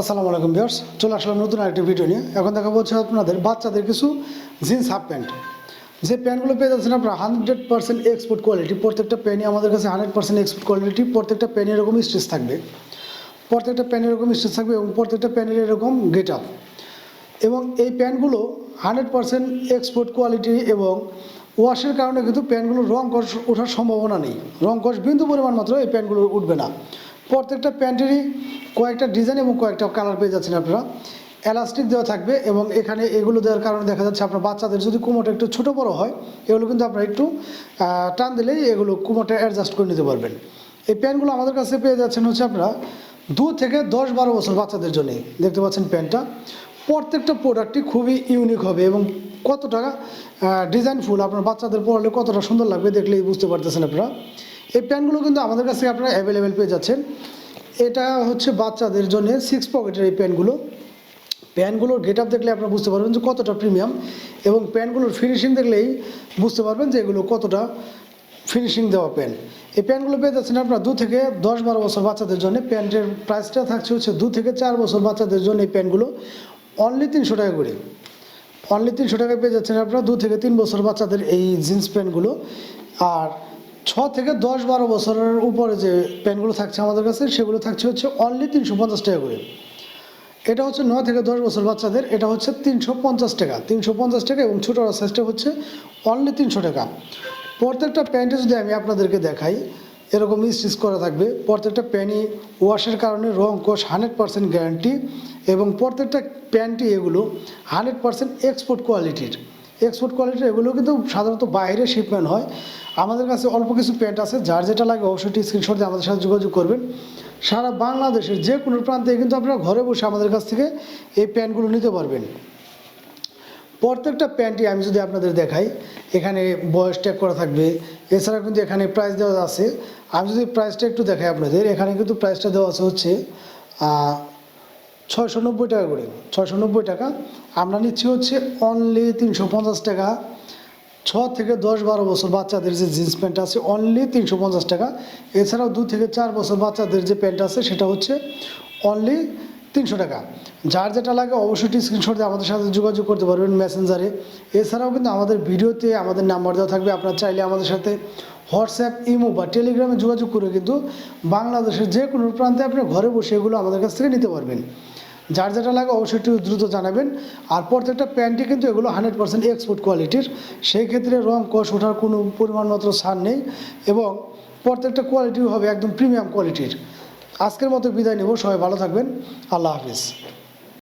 আসসালামু আলাইকুম ভিউয়ার্স, চলে আসলাম নতুন আরেকটি ভিডিও নিয়ে। এখন দেখা হচ্ছে আপনাদের বাচ্চাদের কিছু জিন্স হাফ প্যান্ট। যে প্যান্টগুলো পেয়ে যাচ্ছেন আপনারা হান্ড্রেড পার্সেন্ট এক্সপোর্ট কোয়ালিটি প্রত্যেকটা প্যানই আমাদের কাছে হান্ড্রেড পার্সেন্ট এক্সপোর্ট কোয়ালিটি প্রত্যেকটা প্যানে এরকম স্টিচ থাকবে। প্রত্যেকটা প্যানের এরকম স্টিচ থাকবে এবং প্রত্যেকটা প্যানের এরকম গেট আপ এবং এই প্যান্টগুলো হান্ড্রেড পার্সেন্ট এক্সপোর্ট কোয়ালিটি এবং ওয়াশের কারণে কিন্তু প্যান্টগুলোর রং কষ ওঠার সম্ভাবনা নেই। রং কষ বিন্দু পরিমাণ মাত্র এই প্যান্টগুলো উঠবে না। প্রত্যেকটা প্যান্টেরই কয়েকটা ডিজাইন এবং কয়েকটা কালার পেয়ে যাচ্ছেন আপনারা। এলাস্টিক দেওয়া থাকবে এবং এখানে এগুলো দেওয়ার কারণে দেখা যাচ্ছে আপনার বাচ্চাদের যদি কুমোটা একটু ছোটো বড়ো হয়, এগুলো কিন্তু আপনারা একটু টান দিলেই এগুলো কুমোটা অ্যাডজাস্ট করে নিতে পারবেন। এই প্যান্টগুলো আমাদের কাছে পেয়ে যাচ্ছেন হচ্ছে আপনারা দু থেকে দশ বারো বছর বাচ্চাদের জন্য। দেখতে পাচ্ছেন প্যান্টটা প্রত্যেকটা প্রোডাক্টই খুবই ইউনিক হবে এবং কত টাকা ডিজাইন ফুল আপনার বাচ্চাদের পরলে কতটা সুন্দর লাগবে দেখলেই বুঝতে পারতেছেন আপনারা। এই প্যান্টগুলো কিন্তু আমাদের কাছে আপনারা অ্যাভেলেবেল পেয়ে যাচ্ছেন। এটা হচ্ছে বাচ্চাদের জন্য সিক্স পকেটের এই প্যান্টগুলো। প্যান্টগুলোর গেট আপ দেখলে আপনারা বুঝতে পারবেন যে কতটা প্রিমিয়াম এবং প্যান্টগুলোর ফিনিশিং দেখলেই বুঝতে পারবেন যে এগুলো কতটা ফিনিশিং দেওয়া প্যান এই প্যান্টগুলো পেয়ে যাচ্ছেন আপনার দু থেকে দশ বারো বছর বাচ্চাদের জন্য। প্যান্টের প্রাইসটা থাকছে হচ্ছে দু থেকে চার বছর বাচ্চাদের জন্য এই প্যান্টগুলো। অনলি তিনশো টাকা করে। অনলি তিনশো টাকায় পেয়ে যাচ্ছেন আপনারা দু থেকে তিন বছর বাচ্চাদের এই জিন্স প্যান্টগুলো। আর ছ থেকে দশ বারো বছরের উপরে যে প্যান্টগুলো থাকছে আমাদের কাছে, সেগুলো থাকছে হচ্ছে অনলি তিনশো পঞ্চাশ টাকা করে। এটা হচ্ছে নয় থেকে দশ বছর বাচ্চাদের, এটা হচ্ছে তিনশো পঞ্চাশ টাকা। তিনশো পঞ্চাশ টাকা এবং ছোটো সাইজটা হচ্ছে অনলি তিনশো টাকা। প্রত্যেকটা প্যান্টে যদি আমি আপনাদেরকে দেখাই, এরকম স্টিচ করা থাকবে। প্রত্যেকটা প্যান্টই ওয়াশের কারণে রং কোষ হান্ড্রেড পার্সেন্ট গ্যারান্টি এবং প্রত্যেকটা প্যান্টই এগুলো হান্ড্রেড পার্সেন্ট এক্সপোর্ট কোয়ালিটির এক্সপোর্ট কোয়ালিটির এগুলো কিন্তু সাধারণত বাইরে শিপমেন্ট হয়। আমাদের কাছে অল্প কিছু প্যান্ট আছে, যার যেটা লাগে অবশ্যই স্ক্রিনশট দিয়ে আমাদের সাথে যোগাযোগ করবেন। সারা বাংলাদেশের যে কোনো প্রান্তে কিন্তু আপনারা ঘরে বসে আমাদের কাছ থেকে এই প্যান্টগুলো নিতে পারবেন। প্রত্যেকটা প্যান্টই আমি যদি আপনাদের দেখাই, এখানে বয়স ট্যাগ করা থাকবে। এছাড়া কিন্তু এখানে প্রাইস দেওয়া আছে। আমি যদি প্রাইসটা একটু দেখাই আপনাদের, এখানে কিন্তু প্রাইসটা দেওয়া আছে হচ্ছে ছয়শো নব্বই টাকা করে। ছয়শো নব্বই টাকা। আমরা নিচ্ছি হচ্ছে অনলি তিনশো পঞ্চাশ টাকা। ছ থেকে দশ বারো বছর বাচ্চাদের যে জিন্স প্যান্ট আছে অনলি তিনশো পঞ্চাশ টাকা। এছাড়াও দু থেকে চার বছর বাচ্চাদের যে প্যান্ট আছে, সেটা হচ্ছে অনলি তিনশো টাকা। যার যেটা লাগে অবশ্যই স্ক্রিনশট দিয়ে আমাদের সাথে যোগাযোগ করতে পারবেন মেসেঞ্জারে এছাড়াও কিন্তু আমাদের ভিডিওতে আমাদের নাম্বার দেওয়া থাকবে। আপনারা চাইলে আমাদের সাথে হোয়াটসঅ্যাপ, ইমো বা টেলিগ্রামে যোগাযোগ করে কিন্তু বাংলাদেশের যে কোনো প্রান্তে আপনি ঘরে বসে এগুলো আমাদের কাছ থেকে নিতে পারবেন। যার যেটা লাগে অবশ্যই একটু দ্রুত জানাবেন। আর প্রত্যেকটা প্যান্টই কিন্তু এগুলো হান্ড্রেড পার্সেন্ট এক্সপোর্ট কোয়ালিটির সেই ক্ষেত্রে রং, কষ ওঠার কোনো পরিমাণ মাত্র নেই এবং প্রত্যেকটা কোয়ালিটিও হবে একদম প্রিমিয়াম কোয়ালিটির আজকের মতো বিদায় নেব, সবাই ভালো থাকবেন। আল্লাহ হাফিজ।